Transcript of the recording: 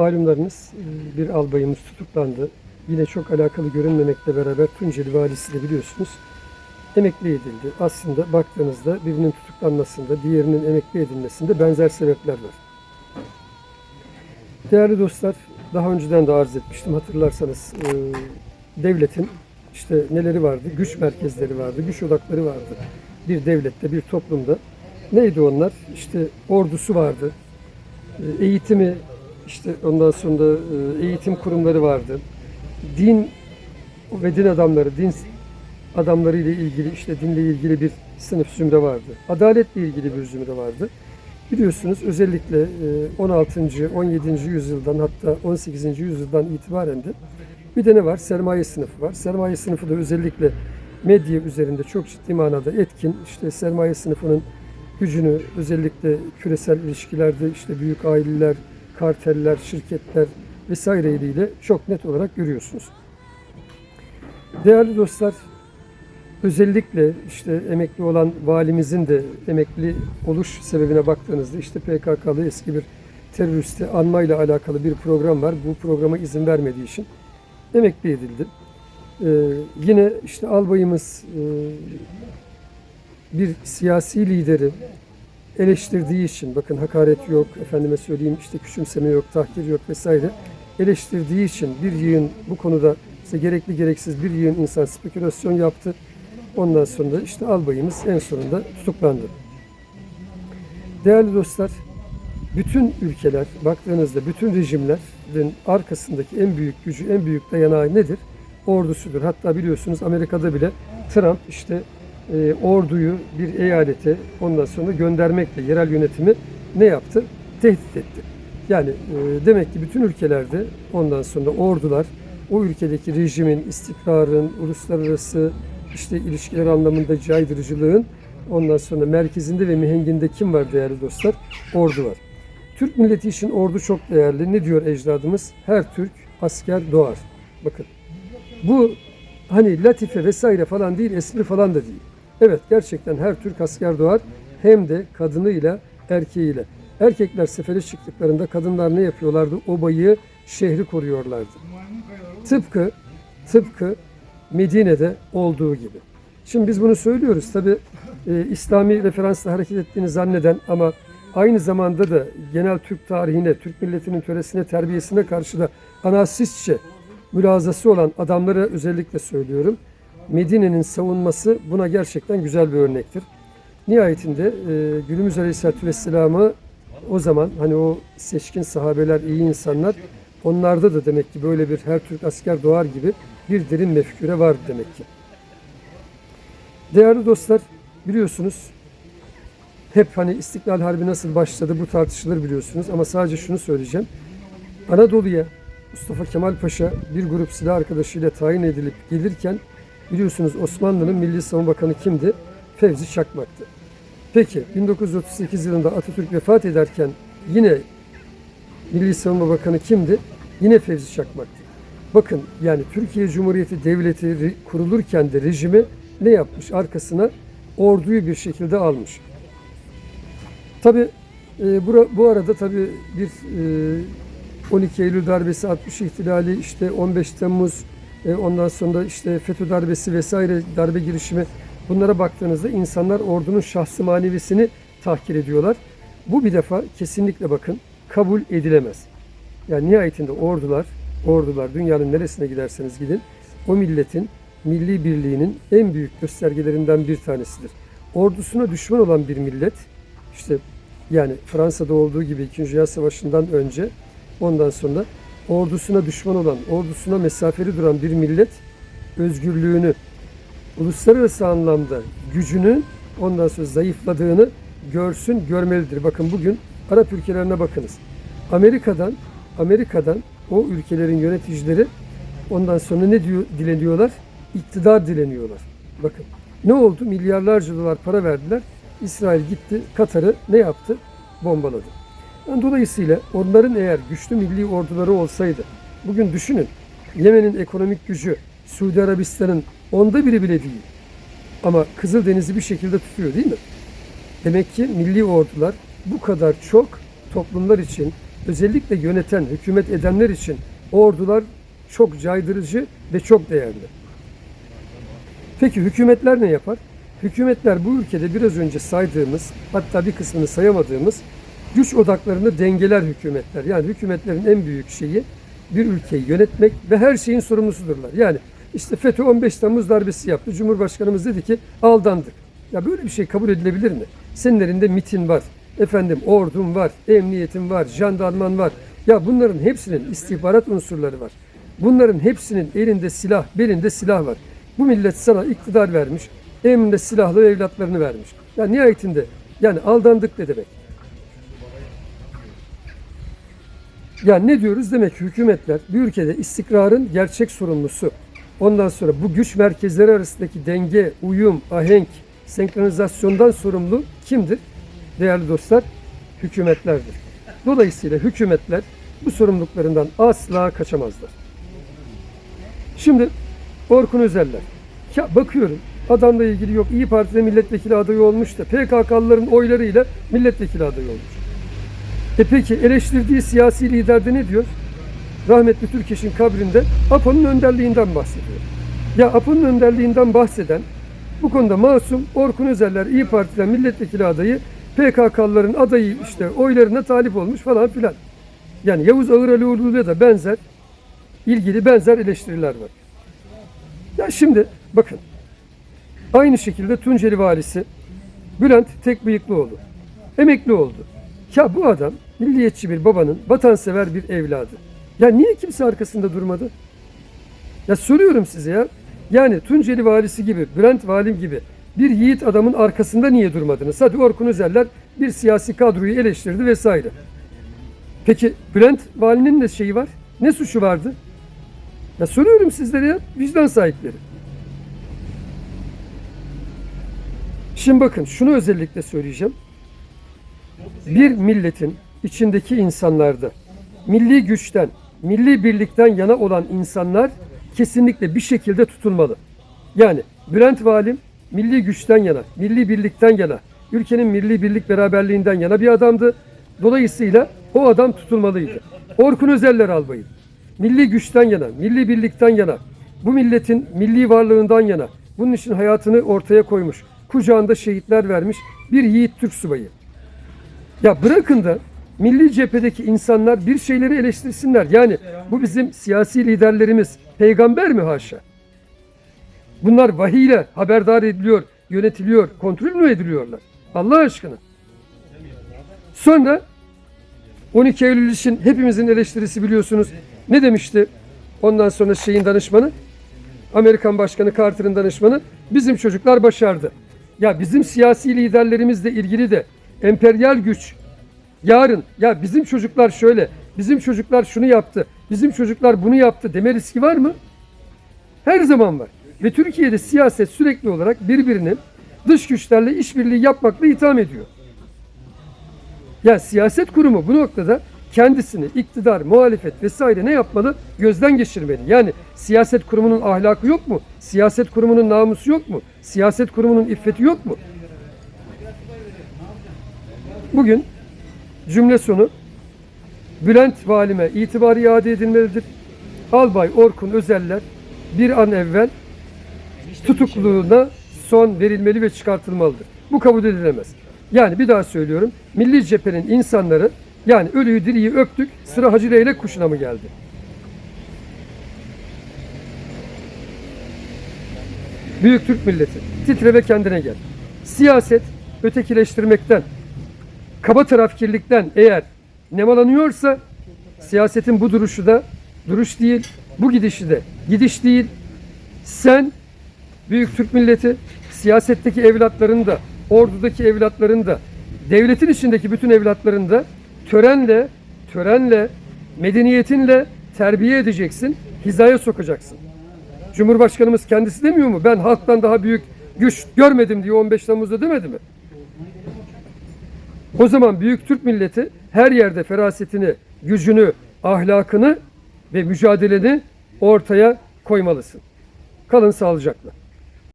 malumlarınız e, bir albayımız tutuklandı. Yine çok alakalı görünmemekle beraber Tunceli valisi de biliyorsunuz emekli edildi. Aslında baktığınızda birinin tutuklanmasında, diğerinin emekli edilmesinde benzer sebepler var. Değerli dostlar, daha önceden de arz etmiştim hatırlarsanız e, devletin işte neleri vardı? Güç merkezleri vardı, güç odakları vardı. Bir devlette, bir toplumda. Neydi onlar? İşte ordusu vardı, e, eğitimi, işte ondan sonra e, eğitim kurumları vardı. Din ve din adamları, din adamları ile ilgili işte dinle ilgili bir sınıf zümre vardı. Adaletle ilgili bir zümre vardı. Biliyorsunuz özellikle e, 16. 17. yüzyıldan hatta 18. yüzyıldan itibaren de bir de ne var? Sermaye sınıfı var. Sermaye sınıfı da özellikle medya üzerinde çok ciddi manada etkin. İşte sermaye sınıfının gücünü özellikle küresel ilişkilerde işte büyük aileler, karteller, şirketler vesaire ile çok net olarak görüyorsunuz. Değerli dostlar, özellikle işte emekli olan valimizin de emekli oluş sebebine baktığınızda işte PKK'lı eski bir teröristi anmayla alakalı bir program var. Bu programa izin vermediği için emekli edildi. Ee, yine işte albayımız e, bir siyasi lideri eleştirdiği için bakın hakaret yok, efendime söyleyeyim işte küçümseme yok, tahkir yok vesaire eleştirdiği için bir yığın bu konuda işte gerekli gereksiz bir yığın insan spekülasyon yaptı. Ondan sonra da işte albayımız en sonunda tutuklandı. Değerli dostlar, bütün ülkeler baktığınızda bütün rejimlerin arkasındaki en büyük gücü, en büyük dayanağı nedir? Ordusudur. Hatta biliyorsunuz Amerika'da bile Trump işte e, orduyu bir eyalete ondan sonra göndermekle yerel yönetimi ne yaptı? Tehdit etti. Yani e, demek ki bütün ülkelerde ondan sonra ordular o ülkedeki rejimin, istikrarın, uluslararası işte ilişkiler anlamında caydırıcılığın ondan sonra merkezinde ve mihenginde kim var değerli dostlar? Ordu var. Türk milleti için ordu çok değerli. Ne diyor ecdadımız? Her Türk asker doğar. Bakın bu hani latife vesaire falan değil, espri falan da değil. Evet gerçekten her Türk asker doğar hem de kadınıyla erkeğiyle. Erkekler sefere çıktıklarında kadınlar ne yapıyorlardı? Obayı, şehri koruyorlardı. Tıpkı tıpkı Medine'de olduğu gibi. Şimdi biz bunu söylüyoruz. Tabi e, İslami referansla hareket ettiğini zanneden ama aynı zamanda da genel Türk tarihine, Türk milletinin töresine, terbiyesine karşı da anarşistçe mülazası olan adamlara özellikle söylüyorum. Medine'nin savunması buna gerçekten güzel bir örnektir. Nihayetinde e, günümüz Aleyhisselatü Vesselam'ı o zaman hani o seçkin sahabeler, iyi insanlar onlarda da demek ki böyle bir her Türk asker doğar gibi bir derin mefküre var demek ki. Değerli dostlar biliyorsunuz hep hani İstiklal Harbi nasıl başladı bu tartışılır biliyorsunuz ama sadece şunu söyleyeceğim. Anadolu'ya Mustafa Kemal Paşa bir grup silah arkadaşıyla tayin edilip gelirken biliyorsunuz Osmanlı'nın Milli Savunma Bakanı kimdi? Fevzi Çakmak'tı. Peki 1938 yılında Atatürk vefat ederken yine Milli Savunma Bakanı kimdi? Yine Fevzi Çakmak'tı. Bakın yani Türkiye Cumhuriyeti Devleti kurulurken de rejimi ne yapmış? Arkasına orduyu bir şekilde almış. Tabi e, bura, bu arada tabi bir e, 12 Eylül darbesi, 60 ihtilali, işte 15 Temmuz, e, ondan sonra işte FETÖ darbesi vesaire darbe girişimi bunlara baktığınızda insanlar ordunun şahsı manevisini tahkir ediyorlar. Bu bir defa kesinlikle bakın kabul edilemez. Yani nihayetinde ordular, ordular dünyanın neresine giderseniz gidin o milletin milli birliğinin en büyük göstergelerinden bir tanesidir. Ordusuna düşman olan bir millet işte yani Fransa'da olduğu gibi 2. Dünya Savaşı'ndan önce ondan sonra ordusuna düşman olan, ordusuna mesafeli duran bir millet özgürlüğünü, uluslararası anlamda gücünün ondan sonra zayıfladığını görsün, görmelidir. Bakın bugün Arap ülkelerine bakınız. Amerika'dan Amerika'dan o ülkelerin yöneticileri ondan sonra ne diyor dileniyorlar? İktidar dileniyorlar. Bakın ne oldu? Milyarlarca dolar para verdiler. İsrail gitti Katar'ı ne yaptı? Bombaladı. Dolayısıyla onların eğer güçlü milli orduları olsaydı, bugün düşünün Yemen'in ekonomik gücü Suudi Arabistan'ın onda biri bile değil. Ama Kızıldeniz'i bir şekilde tutuyor değil mi? Demek ki milli ordular bu kadar çok toplumlar için, özellikle yöneten, hükümet edenler için ordular çok caydırıcı ve çok değerli. Peki hükümetler ne yapar? Hükümetler bu ülkede biraz önce saydığımız, hatta bir kısmını sayamadığımız güç odaklarını dengeler hükümetler. Yani hükümetlerin en büyük şeyi bir ülkeyi yönetmek ve her şeyin sorumlusudurlar. Yani işte FETÖ 15 Temmuz darbesi yaptı. Cumhurbaşkanımız dedi ki aldandık. Ya böyle bir şey kabul edilebilir mi? Senin elinde MIT'in var, efendim ordun var, emniyetin var, jandarman var. Ya bunların hepsinin istihbarat unsurları var. Bunların hepsinin elinde silah, belinde silah var. Bu millet sana iktidar vermiş, emrinde silahlı evlatlarını vermiş. Ya nihayetinde yani aldandık ne demek? Yani ne diyoruz? Demek ki hükümetler bir ülkede istikrarın gerçek sorumlusu. Ondan sonra bu güç merkezleri arasındaki denge, uyum, ahenk, senkronizasyondan sorumlu kimdir? Değerli dostlar, hükümetlerdir. Dolayısıyla hükümetler bu sorumluluklarından asla kaçamazlar. Şimdi Orkun Özeller. Ya bakıyorum adamla ilgili yok İyi Parti'de milletvekili adayı olmuş da PKK'lıların oylarıyla milletvekili adayı olmuş. E peki eleştirdiği siyasi liderde ne diyor? Rahmetli Türkeş'in kabrinde APO'nun önderliğinden bahsediyor. Ya APO'nun önderliğinden bahseden bu konuda masum Orkun Özeller İyi Parti'den milletvekili adayı PKK'lıların adayı işte oylarına talip olmuş falan filan. Yani Yavuz Ağıralioğlu'yla da benzer ilgili benzer eleştiriler var. Ya şimdi bakın aynı şekilde Tunceli valisi Bülent Tekbıyıklıoğlu emekli oldu. Ya bu adam milliyetçi bir babanın vatansever bir evladı. Ya niye kimse arkasında durmadı? Ya soruyorum size ya. Yani Tunceli valisi gibi, Bülent valim gibi bir yiğit adamın arkasında niye durmadınız? Hadi Orkun Özeller bir siyasi kadroyu eleştirdi vesaire. Peki Bülent valinin ne şeyi var? Ne suçu vardı? Ya soruyorum sizlere ya vicdan sahipleri. Şimdi bakın şunu özellikle söyleyeceğim. Bir milletin içindeki insanlarda milli güçten, milli birlikten yana olan insanlar kesinlikle bir şekilde tutulmalı. Yani Bülent Valim milli güçten yana, milli birlikten yana, ülkenin milli birlik beraberliğinden yana bir adamdı. Dolayısıyla o adam tutulmalıydı. Orkun Özeller albayı. Milli güçten yana, milli birlikten yana, bu milletin milli varlığından yana, bunun için hayatını ortaya koymuş, kucağında şehitler vermiş bir yiğit Türk subayı. Ya bırakın da milli cephedeki insanlar bir şeyleri eleştirsinler. Yani bu bizim siyasi liderlerimiz peygamber mi haşa? Bunlar vahiyle haberdar ediliyor, yönetiliyor, kontrol mü ediliyorlar? Allah aşkına. Sonra 12 Eylül için hepimizin eleştirisi biliyorsunuz. Ne demişti? Ondan sonra şeyin danışmanı, Amerikan Başkanı Carter'ın danışmanı, bizim çocuklar başardı. Ya bizim siyasi liderlerimizle ilgili de emperyal güç yarın ya bizim çocuklar şöyle, bizim çocuklar şunu yaptı, bizim çocuklar bunu yaptı deme riski var mı? Her zaman var. Ve Türkiye'de siyaset sürekli olarak birbirini dış güçlerle işbirliği yapmakla itham ediyor. Ya siyaset kurumu bu noktada kendisini iktidar, muhalefet vesaire ne yapmalı? Gözden geçirmeli. Yani siyaset kurumunun ahlakı yok mu? Siyaset kurumunun namusu yok mu? Siyaset kurumunun iffeti yok mu? Bugün cümle sonu Bülent Valime itibarı iade edilmelidir. Albay Orkun Özeller bir an evvel tutukluluğuna son verilmeli ve çıkartılmalıdır. Bu kabul edilemez. Yani bir daha söylüyorum. Milli cephenin insanları yani ölüyü diriyi öptük sıra Hacı Leylek kuşuna mı geldi? Büyük Türk milleti titre ve kendine gel. Siyaset ötekileştirmekten, kaba tarafkirlikten eğer nemalanıyorsa siyasetin bu duruşu da duruş değil, bu gidişi de gidiş değil. Sen Büyük Türk milleti siyasetteki evlatlarını da, ordudaki evlatlarını da, devletin içindeki bütün evlatlarını da törenle, törenle, medeniyetinle terbiye edeceksin, hizaya sokacaksın. Cumhurbaşkanımız kendisi demiyor mu? Ben halktan daha büyük güç görmedim diye 15 Temmuz'da demedi mi? O zaman büyük Türk milleti her yerde ferasetini, gücünü, ahlakını ve mücadeleni ortaya koymalısın. Kalın sağlıcakla.